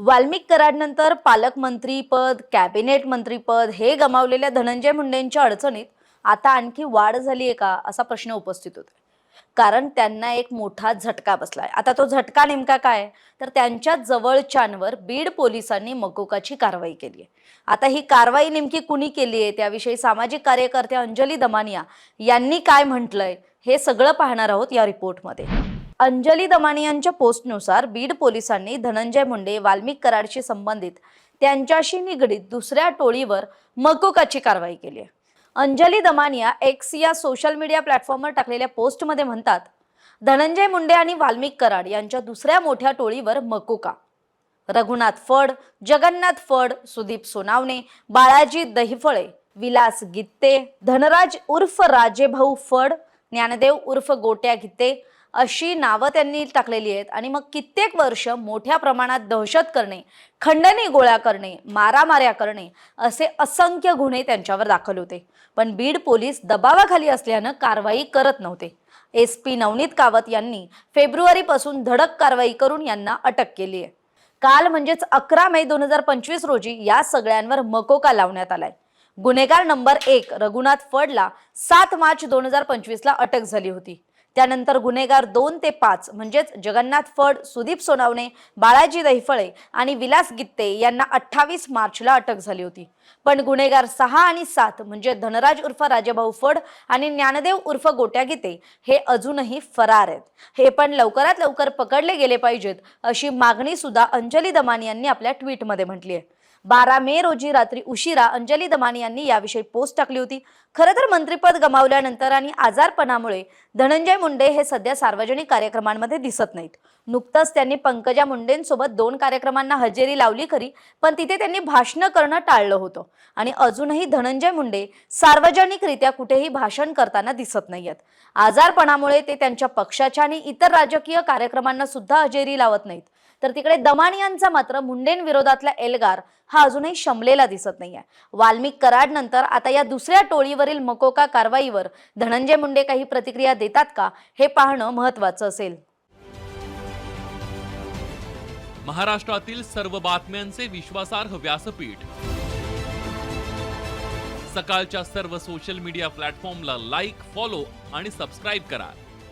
Valmik कराडनंतर पालकमंत्रीपद cabinet मंत्रीपद हे गमावलेल्या धनंजय मुंडेंच्या अडचणीत आता आणखी वाढ झाली आहे का असा प्रश्न उपस्थित होतो कारण त्यांना एक मोठा झटका बसलाय. आता तो झटका नेमका काय? तर त्यांच्या जवळच्यांवर बीड पोलिसांनी मकोकाची कारवाई केली आहे. आता ही कारवाई नेमकी कुणी केली आहे? त्याविषयी सामाजिक कार्यकर्ते अंजली दमानिया यांनी काय म्हटलंय हे सगळं पाहणार आहोत या रिपोर्टमध्ये. अंजली दमानियांच्या पोस्टनुसार बीड पोलिसांनी धनंजय मुंडे वाल्मिक कराडशी संबंधित त्यांच्याशी निगडीत दुसऱ्या टोळीवर मकोकाची कारवाई केली आहे. अंजली दमानिया एक्स या सोशल मीडिया प्लॅटफॉर्मवर टाकलेल्या पोस्टमध्ये म्हणतात धनंजय मुंडे आणि वाल्मिक कराड यांच्या दुसऱ्या मोठ्या टोळीवर मकोका. रघुनाथ फड जगन्नाथ फड सुदीप सोनावणे बाळाजी दहिफळे विलास गित्ते धनराज उर्फ राजेभाऊ फड ज्ञानदेव उर्फ गोट्या गित्ते अशी नावं त्यांनी टाकलेली आहेत. आणि मग कित्येक वर्ष मोठ्या प्रमाणात दहशत करणे खंडणी गोळ्या करणे मारामाऱ्या करणे असे असंख्य गुन्हे त्यांच्यावर दाखल होते. पण बीड पोलीस दबावाखाली असल्यानं कारवाई करत नव्हते. एस पी नवनीत कावत यांनी फेब्रुवारीपासून धडक कारवाई करून यांना अटक केली आहे. काल म्हणजेच अकरा मे दोन हजार पंचवीस रोजी या सगळ्यांवर मकोका लावण्यात आलाय. गुन्हेगार नंबर एक रघुनाथ फडला सात मार्च दोन हजार पंचवीसला अटक झाली होती. त्यानंतर गुन्हेगार दोन ते पाच म्हणजेच जगन्नाथ फड सुदीप सोनावणे बाळाजी दहिफळे आणि विलास गित्ते यांना अठ्ठावीस मार्चला अटक झाली होती. पण गुन्हेगार सहा आणि सात म्हणजे धनराज उर्फ राजाभाऊ फड आणि ज्ञानदेव उर्फ गोट्या गीते हे अजूनही फरार आहेत. हे पण लवकरात लवकर पकडले गेले पाहिजेत अशी मागणी सुद्धा अंजली दमानी यांनी आपल्या ट्विटमध्ये म्हटली आहे. बारा मे रोजी रात्री उशिरा अंजली दमानी यांनी याविषयी पोस्ट टाकली होती. खरं तर मंत्रिपद गमावल्यानंतर आणि आजारपणामुळे धनंजय मुंडे हे सध्या सार्वजनिक कार्यक्रमांमध्ये दिसत नाहीत. नुकतंच त्यांनी पंकजा मुंडेंसोबत दोन कार्यक्रमांना हजेरी लावली खरी पण तिथे त्यांनी भाषणं करणं टाळलं होतं. आणि अजूनही धनंजय मुंडे सार्वजनिकरित्या कुठेही भाषण करताना दिसत नाहीयेत. आजारपणामुळे ते त्यांच्या पक्षाच्या आणि इतर राजकीय कार्यक्रमांना सुद्धा हजेरी लावत नाहीत. तर तिकडे दमानियांचा मात्र मुंडेंविरोधातला एल्गार हा अजूनही शमलेला दिसत नाहीये. वाल्मिक कराड नंतर आता या दुसऱ्या टोळीवरील मकोका कारवाईवर धनंजय मुंडे काही प्रतिक्रिया देतात का हे पाहणं महत्वाचं असेल. महाराष्ट्रातील सर्व बातम्यांचे विश्वासार्ह व्यासपीठ. सकाळच्या सर्व सोशल मीडिया प्लॅटफॉर्मला लाईक फॉलो आणि सबस्क्राईब करा.